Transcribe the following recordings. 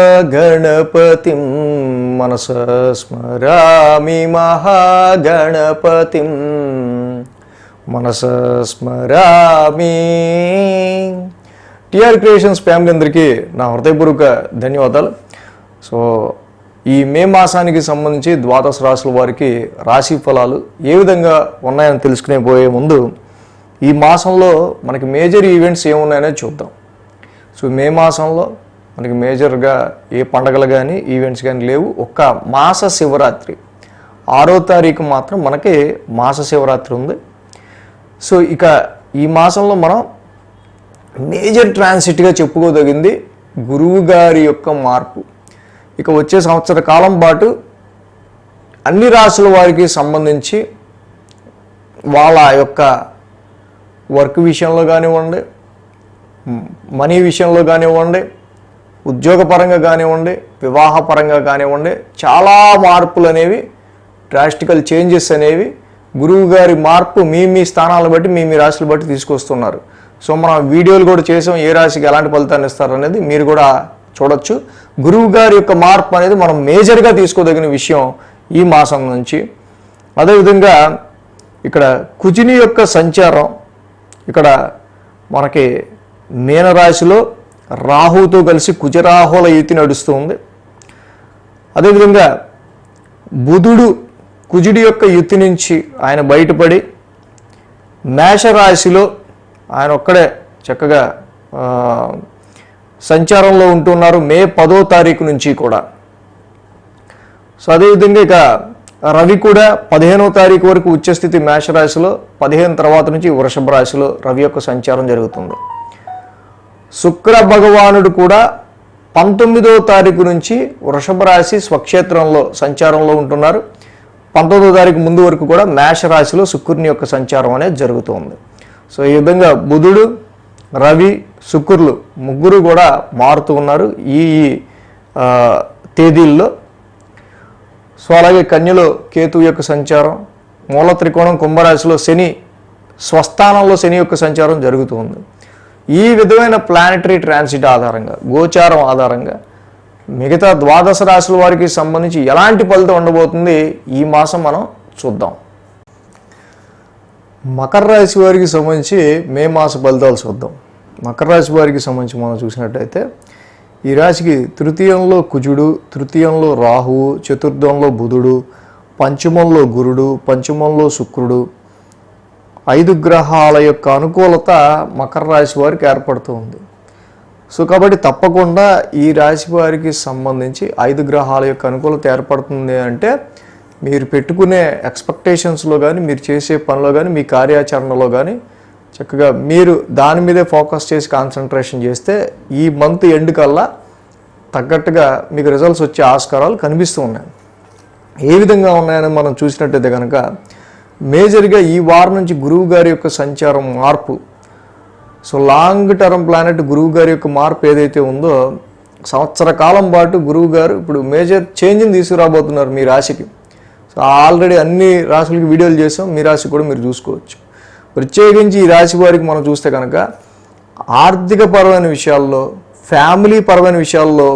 మహాగణపతిం మనస స్మరామి మహాగణపతిం మనస స్మరామి. టిఆర్ క్రియేషన్స్ ఫ్యామిలీ అందరికీ నా హృదయపూర్వక ధన్యవాదాలు. సో ఈ మే మాసానికి సంబంధించి ద్వాదశ రాశుల వారికి రాశి ఫలాలు ఏ విధంగా ఉన్నాయని తెలుసుకునే పోయే ముందు ఈ మాసంలో మనకి మేజర్ ఈవెంట్స్ ఏమున్నాయనే చూద్దాం. సో మే మాసంలో మనకి మేజర్గా ఏ పండగలు కానీ ఈవెంట్స్ కానీ లేవు. ఒక్క మాస శివరాత్రి. ఆరో తారీఖు మాత్రం మనకి మాస శివరాత్రి ఉంది. సో ఇక ఈ మాసంలో మనం మేజర్ ట్రాన్సిట్గా చెప్పుకోదగింది గురువు గారి యొక్క మార్పు. ఇక వచ్చే సంవత్సర కాలం పాటు అన్ని రాసుల వారికి సంబంధించి వాళ్ళ యొక్క వర్క్ విషయంలో కానివ్వండి మనీ విషయంలో కానివ్వండి ఉద్యోగపరంగా కానివ్వండి వివాహపరంగా కానివ్వండి చాలా మార్పులు అనేవి డ్రాస్టికల్ చేంజెస్ అనేవి గురువు గారి మార్పు మీ మీ స్థానాలను బట్టి మీ మీ రాశులు బట్టి తీసుకొస్తున్నారు. సో మనం వీడియోలు కూడా చేసాం ఏ రాశికి ఎలాంటి ఫలితాన్ని ఇస్తారు అనేది మీరు కూడా చూడొచ్చు. గురువు గారి యొక్క మార్పు అనేది మనం మేజర్గా తీసుకోదగిన విషయం ఈ మాసం నుంచి. అదేవిధంగా ఇక్కడ కుజిని యొక్క సంచారం ఇక్కడ మనకి మీనరాశిలో రాహుతో కలిసి కుజరాహుల యుతి నడుస్తుంది అదేవిధంగా బుధుడు కుజుడి యొక్క యుతి నుంచి ఆయన బయటపడి మేషరాశిలో ఆయన ఒక్కడే చక్కగా సంచారంలో ఉంటున్నారు మే పదో తారీఖు నుంచి కూడా. సో అదేవిధంగా ఇక రవి కూడా పదిహేనో తారీఖు వరకు ఉచ్చస్థితి మేషరాశిలో పదిహేను తర్వాత నుంచి వృషభ రాశిలో రవి యొక్క సంచారం జరుగుతుంది. శుక్ర భగవానుడు కూడా పంతొమ్మిదో తారీఖు నుంచి వృషభ రాశి స్వక్షేత్రంలో సంచారంలో ఉంటున్నారు. పంతొమ్మిదో తారీఖు ముందు వరకు కూడా మేష రాశిలో శుక్రుని యొక్క సంచారం అనేది జరుగుతుంది. సో ఈ విధంగా బుధుడు రవి శుక్రులు ముగ్గురు కూడా మారుతూ ఉన్నారు ఈ తేదీల్లో. సో అలాగే కన్యలో కేతు యొక్క సంచారం మూల త్రికోణం కుంభరాశిలో శని స్వస్థానంలో శని యొక్క సంచారం జరుగుతుంది. ఈ విధమైన ప్లానటరీ ట్రాన్సిట్ ఆధారంగా గోచారం ఆధారంగా మిగతా ద్వాదశ రాశుల వారికి సంబంధించి ఎలాంటి ఫలితం ఉండబోతుంది ఈ మాసం మనం చూద్దాం. మకర రాశి వారికి సంబంధించి మే మాస ఫలితాలు చూద్దాం. మకర రాశి వారికి సంబంధించి మనం చూసినట్టయితే ఈ రాశికి తృతీయంలో కుజుడు తృతీయంలో రాహువు చతుర్థంలో బుధుడు పంచమంలో గురుడు పంచమంలో శుక్రుడు ఐదు గ్రహాల యొక్క అనుకూలత మకర రాశి వారికి ఏర్పడుతూ ఉంది. సో కాబట్టి తప్పకుండా ఈ రాశి వారికి సంబంధించి ఐదు గ్రహాల యొక్క అనుకూలత ఏర్పడుతుంది అంటే మీరు పెట్టుకునే ఎక్స్పెక్టేషన్స్లో కానీ మీరు చేసే పనిలో కానీ మీ కార్యాచరణలో కానీ చక్కగా మీరు దాని మీదే ఫోకస్ చేసి కాన్సన్ట్రేషన్ చేస్తే ఈ మంత్ ఎండ్ కల్లా తగ్గట్టుగా మీకు రిజల్ట్స్ వచ్చే ఆస్కారాలు కనిపిస్తూ ఉన్నాయి. ఏ విధంగా ఉన్నాయని మనం చూసినట్టయితే కనుక మేజర్గా ఈ వారం నుంచి గురువు గారి యొక్క సంచారం మార్పు. సో లాంగ్ టర్మ్ ప్లానెట్ గురువు గారి యొక్క మార్పు ఏదైతే ఉందో సంవత్సర కాలం పాటు గురువు గారు ఇప్పుడు మేజర్ చేంజ్ని తీసుకురాబోతున్నారు మీ రాశికి. సో ఆల్రెడీ అన్ని రాశులకి వీడియోలు చేసాం మీ రాశి కూడా మీరు చూసుకోవచ్చు. ప్రత్యేకించి ఈ రాశి వారికి మనం చూస్తే కనుక ఆర్థిక పరమైన విషయాల్లో ఫ్యామిలీ పరమైన విషయాల్లో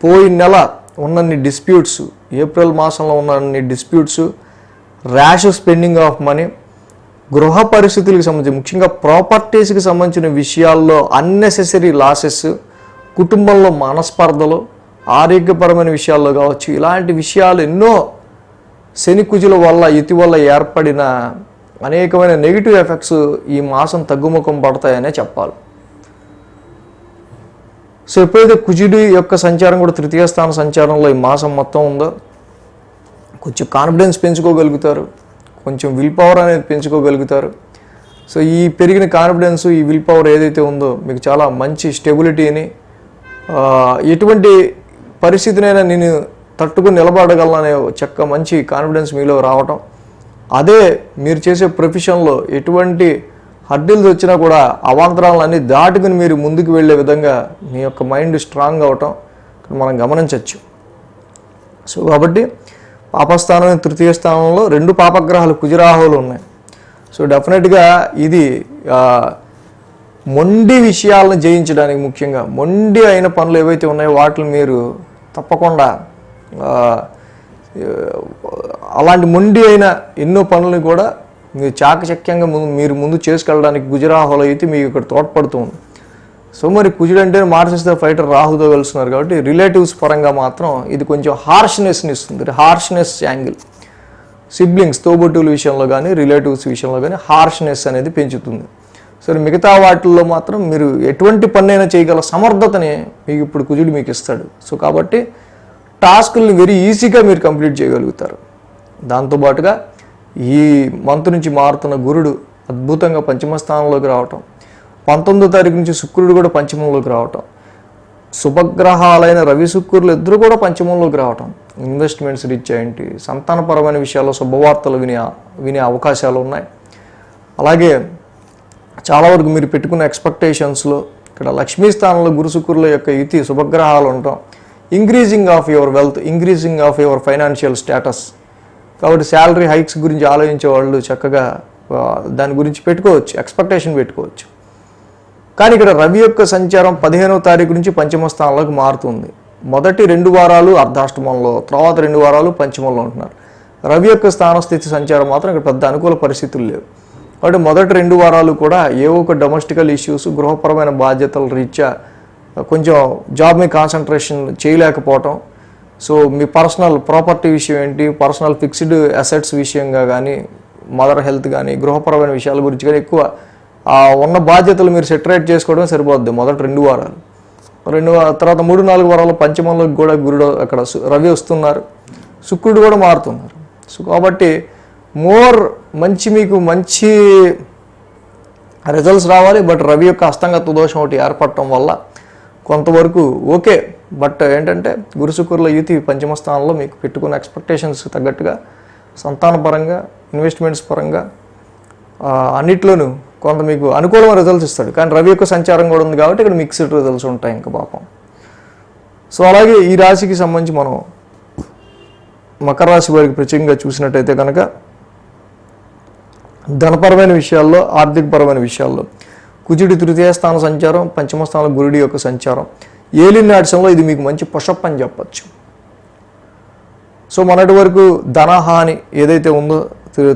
పోయిన నెల ఉన్నన్ని డిస్ప్యూట్స్ ఏప్రిల్ మాసంలో ఉన్నన్ని disputes rash spending of money గృహ పరిస్థితులకు సంబంధించి ముఖ్యంగా ప్రాపర్టీస్కి సంబంధించిన విషయాల్లో అన్నెసెసరీ లాసెస్ కుటుంబంలో మనస్పర్ధలు ఆరోగ్యపరమైన విషయాల్లో కావచ్చు ఇలాంటి విషయాలు ఎన్నో శని కుజుల వల్ల ఇతి వల్ల ఏర్పడిన అనేకమైన నెగిటివ్ ఎఫెక్ట్స్ ఈ మాసం తగ్గుముఖం పడతాయనే చెప్పాలి. సో ఎప్పుడైతే కుజుడి యొక్క సంచారం కూడా తృతీయ స్థాన సంచారంలో ఈ మాసం మొత్తం ఉందో కొంచెం కాన్ఫిడెన్స్ పెంచుకోగలుగుతారు. కొంచెం విల్ పవర్ అనేది పెంచుకోగలుగుతారు. సో ఈ పెరిగిన కాన్ఫిడెన్స్ ఈ విల్ పవర్ ఏదైతే ఉందో మీకు చాలా మంచి స్టెబిలిటీని ఎటువంటి పరిస్థితినైనా నేను తట్టుకుని నిలబడగలననే చక్క మంచి కాన్ఫిడెన్స్ మీలో రావటం. అదే మీరు చేసే ప్రొఫెషన్లో ఎటువంటి హర్డిల్స్ వచ్చినా కూడా అవాంతరాలన్నీ దాటుకుని మీరు ముందుకు వెళ్ళే విధంగా మీ యొక్క మైండ్ స్ట్రాంగ్ అవటం మనం గమనించవచ్చు. సో కాబట్టి పాపస్థానం తృతీయ స్థానంలో రెండు పాపగ్రహాలు కుజరాహువులు ఉన్నాయి. సో డెఫినెట్గా ఇది మొండి విషయాలను జయించడానికి ముఖ్యంగా మొండి అయిన పనులు ఏవైతే ఉన్నాయో వాటిని మీరు తప్పకుండా అలాంటి మొండి అయిన ఎన్నో పనులను కూడా మీరు చాకచక్యంగా ముందు మీరు ముందు చేసుకెళ్ళడానికి గుజరాహోలు అయితే మీకు ఇక్కడ తోడ్పడుతూ ఉంది సో మరి కుజుడు అంటే మార్చెస్ ద ఫైటర్ రాహుతో కలుస్తున్నారు కాబట్టి రిలేటివ్స్ పరంగా మాత్రం ఇది కొంచెం హార్ష్నెస్ని ఇస్తుంది. Harshness angle. సిబ్లింగ్స్ తోబుట్టుల విషయంలో కానీ రిలేటివ్స్ విషయంలో కానీ హార్ష్నెస్ అనేది పెంచుతుంది. సో మిగతా వాటిల్లో మాత్రం మీరు ఎటువంటి పనైనా చేయగల సమర్థతని మీకు ఇప్పుడు కుజుడు మీకు ఇస్తాడు. సో కాబట్టి టాస్కుల్ని వెరీ ఈజీగా మీరు కంప్లీట్ చేయగలుగుతారు. దాంతోపాటుగా ఈ మంత్ నుంచి మారుతున్న గురుడు అద్భుతంగా పంచమ స్థానంలోకి రావటం పంతొమ్మిదో తారీఖు నుంచి శుక్రుడు కూడా పంచమంలోకి రావటం. శుభగ్రహాలైన రవి శుక్రులు ఇద్దరు కూడా పంచమంలోకి రావటం. ఇన్వెస్ట్మెంట్స్ రీచ్ ఏంటి? సంతానపరమైన విషయాల్లో శుభవార్తలు వినే వినే అవకాశాలు ఉన్నాయి. అలాగే చాలా వరకు మీరు పెట్టుకున్న ఎక్స్పెక్టేషన్స్లో ఇక్కడ లక్ష్మీ స్థానంలో గురు శుక్రుల యొక్క యుతి శుభగ్రహాలు ఉండటం. Increasing of your wealth increasing of your financial status. కాబట్టి శాలరీ హైక్స్ గురించి ఆలోచించే వాళ్ళు చక్కగా దాని గురించి పెట్టుకోవచ్చు ఎక్స్పెక్టేషన్ పెట్టుకోవచ్చు. కానీ ఇక్కడ రవి యొక్క సంచారం పదిహేనవ తారీఖు నుంచి పంచమ స్థానంలోకి మారుతుంది. మొదటి రెండు వారాలు అర్ధాష్టమంలో తర్వాత రెండు వారాలు పంచమంలో ఉంటున్నారు. రవి యొక్క స్థాన స్థితి సంచారం మాత్రం ఇక్కడ పెద్ద అనుకూల పరిస్థితులు లేవు. కాబట్టి మొదటి రెండు వారాలు కూడా ఏవో ఒక డొమెస్టికల్ ఇష్యూస్ గృహపరమైన బాధ్యతల రీత్యా కొంచెం జాబ్ మీద కాన్సన్ట్రేషన్ చేయలేకపోవటం. సో మీ పర్సనల్ ప్రాపర్టీ విషయం ఏంటి? పర్సనల్ ఫిక్స్డ్ అసెట్స్ విషయంగా కానీ మదర్ హెల్త్ కానీ గృహపరమైన విషయాల గురించి కానీ ఎక్కువ ఆ ఉన్న బాధ్యతలు మీరు సెటరేట్ చేసుకోవడం సరిపోద్ది మొదటి రెండు వారాలు. రెండు తర్వాత మూడు నాలుగు వారాలు పంచమంలోకి కూడా గురుడు అక్కడ రవి వస్తున్నారు. శుక్రుడు కూడా మారుతున్నారు. సో కాబట్టి మోర్ మంచి మీకు మంచి రిజల్ట్స్ రావాలి బట్ రవి యొక్క అస్తంగత్వ దోషం ఒకటి ఏర్పడటం వల్ల కొంతవరకు ఓకే. బట్ ఏంటంటే గురు శుక్రుల యుతి పంచమ స్థానంలో మీకు పెట్టుకున్న ఎక్స్పెక్టేషన్స్ తగ్గట్టుగా సంతానపరంగా ఇన్వెస్ట్మెంట్స్ పరంగా అన్నిట్లోనూ కొంత మీకు అనుకూలమైన రిజల్ట్స్ ఇస్తాడు. కానీ రవి యొక్క సంచారం కూడా ఉంది కాబట్టి ఇక్కడ మిక్స్డ్ రిజల్ట్స్ ఉంటాయి ఇంకా పాపం. సో అలాగే ఈ రాశికి సంబంధించి మనం మకర రాశి వారికి ప్రత్యేకంగా చూసినట్టయితే కనుక ధనపరమైన విషయాల్లో ఆర్థికపరమైన విషయాల్లో కుజుడి తృతీయ స్థాన సంచారం పంచమ స్థానం గురుడి యొక్క సంచారం. ఏలిన్ నాటిసంలో ఇది మీకు మంచి పుషప్ అని చెప్పచ్చు. సో మొన్నటి వరకు ధనహాని ఏదైతే ఉందో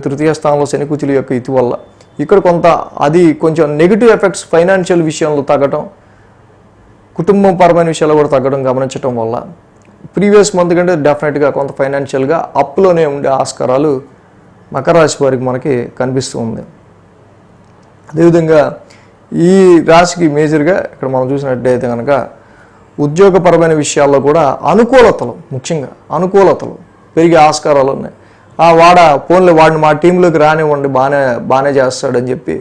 తృతీయ స్థానంలో శనికుచుల యొక్క ఇతి వల్ల ఇక్కడ కొంత అది కొంచెం నెగిటివ్ ఎఫెక్ట్స్ ఫైనాన్షియల్ విషయంలో తగ్గటం కుటుంబం పరమైన విషయాలు కూడా తగ్గడం గమనించడం వల్ల ప్రీవియస్ మంత్ కంటే డెఫినెట్గా కొంత ఫైనాన్షియల్గా అప్లోనే ఉండే ఆస్కారాలు మకర రాశి వారికి మనకి కనిపిస్తూ ఉంది. అదేవిధంగా ఈ రాశికి మేజర్గా ఇక్కడ మనం చూసినట్టయితే కనుక ఉద్యోగపరమైన విషయాల్లో కూడా అనుకూలతలు ముఖ్యంగా అనుకూలతలు పెరిగే ఆస్కారాలు ఉన్నాయి. ఆ వాడ ఫోన్లో వాడిని మా టీంలోకి రానివ్వండి బాగానే బాగానే చేస్తాడని చెప్పి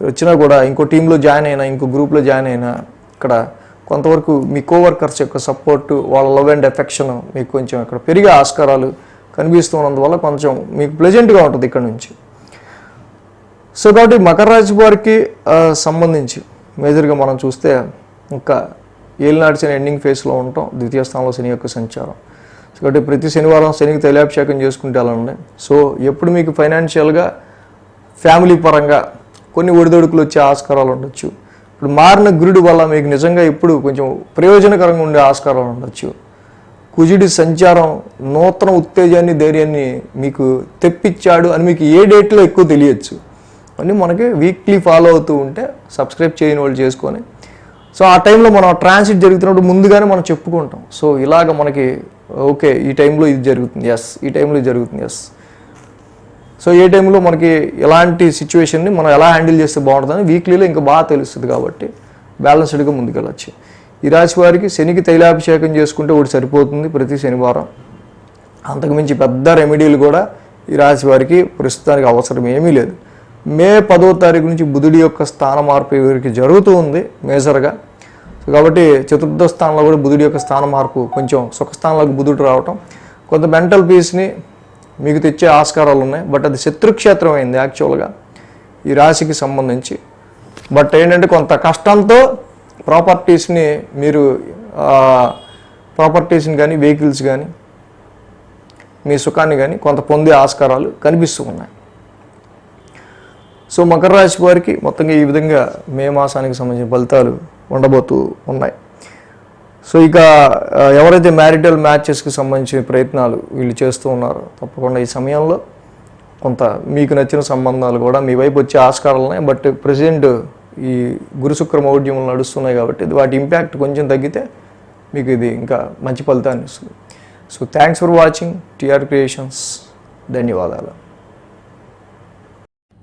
వచ్చినా కూడా ఇంకో టీంలో జాయిన్ అయినా ఇంకో గ్రూప్లో జాయిన్ అయినా ఇక్కడ కొంతవరకు మీ కోవర్కర్స్ యొక్క సపోర్టు వాళ్ళ లవ్ అండ్ ఎఫెక్షన్ మీకు కొంచెం ఇక్కడ పెరిగే ఆస్కారాలు కనిపిస్తున్నందువల్ల కొంచెం మీకు ప్లెజెంట్గా ఉంటుంది ఇక్కడ నుంచి. సో కాబట్టి మకర రాశి వారికి సంబంధించి మేజర్గా మనం చూస్తే ఇంకా ఏలినాటి శని ఎండింగ్ ఫేస్లో ఉంటాం ద్వితీయ స్థానంలో శని యొక్క సంచారం. కాబట్టి ప్రతి శనివారం శనికి తైలాభిషేకం చేసుకుంటే అలా ఉన్నాయి. సో ఎప్పుడు మీకు ఫైనాన్షియల్గా ఫ్యామిలీ పరంగా కొన్ని ఒడిదొడుకులు వచ్చే ఆస్కారాలు ఉండొచ్చు. ఇప్పుడు మారిన గురుడు వల్ల మీకు నిజంగా ఇప్పుడు కొంచెం ప్రయోజనకరంగా ఉండే ఆస్కారాలు ఉండొచ్చు. కుజుడి సంచారం నూతన ఉత్తేజాన్ని ధైర్యాన్ని మీకు తెప్పించాడు అని మీకు ఏ డేట్లో ఎక్కువ తెలియచ్చు. అన్నీ మనకి వీక్లీ ఫాలో అవుతూ ఉంటే సబ్స్క్రైబ్ చేయని వాళ్ళు చేసుకొని. సో ఆ టైంలో మనం ట్రాన్సిట్ జరుగుతున్నప్పుడు ముందుగానే మనం చెప్పుకుంటాం. సో ఇలాగ మనకి ఓకే ఈ టైంలో ఇది జరుగుతుంది. ఎస్ ఈ టైంలో ఇది జరుగుతుంది. ఎస్ సో ఏ టైంలో మనకి ఎలాంటి సిచ్యువేషన్ని మనం ఎలా హ్యాండిల్ చేస్తే బాగుంటుందని వీక్లీలో ఇంకా బాగా తెలుస్తుంది కాబట్టి బ్యాలెన్స్డ్గా ముందుకెళ్ళచ్చు. ఈ రాశి వారికి శనికి తైలాభిషేకం చేసుకుంటే ఒకటి సరిపోతుంది ప్రతి శనివారం. అంతకుమించి పెద్ద రెమెడీలు కూడా ఈ రాశి వారికి ప్రస్తుతానికి అవసరం ఏమీ లేదు. మే పదో తారీఖు నుంచి బుధుడి యొక్క స్థాన మార్పు వీరికి జరుగుతూ ఉంది మేజర్గా సో కాబట్టి చతుర్థ స్థానంలో కూడా బుధుడి యొక్క స్థాన మార్పు కొంచెం సుఖస్థానంలోకి బుధుడు రావటం. కొంత మెంటల్ పీస్ని మీకు తెచ్చే ఆస్కారాలు ఉన్నాయి. బట్ అది శత్రుక్షేత్రం అయింది యాక్చువల్గా ఈ రాశికి సంబంధించి. బట్ ఏంటంటే కొంత కష్టంతో ప్రాపర్టీస్ని మీరు ప్రాపర్టీస్ని కానీ వెహికల్స్ కానీ మీ సుఖాన్ని కానీ కొంత పొందే ఆస్కారాలు కనిపిస్తూ ఉన్నాయి. సో మకర రాశి వారికి మొత్తంగా ఈ విధంగా మే మాసానికి సంబంధించిన ఫలితాలు ఉండబోతూ ఉన్నాయి. సో ఇక ఎవరైతే మ్యారిటల్ మ్యాచెస్కి సంబంధించిన ప్రయత్నాలు వీళ్ళు చేస్తూ ఉన్నారో తప్పకుండా ఈ సమయంలో కొంత మీకు నచ్చిన సంబంధాలు కూడా మీ వైపు వచ్చే ఆస్కారాలు బట్ ప్రజెంట్ ఈ గురు మౌఢ్యములు నడుస్తున్నాయి కాబట్టి వాటి ఇంపాక్ట్ కొంచెం తగ్గితే మీకు ఇది ఇంకా మంచి ఫలితాన్ని ఇస్తుంది. So thanks for watching TR creations. ధన్యవాదాలు.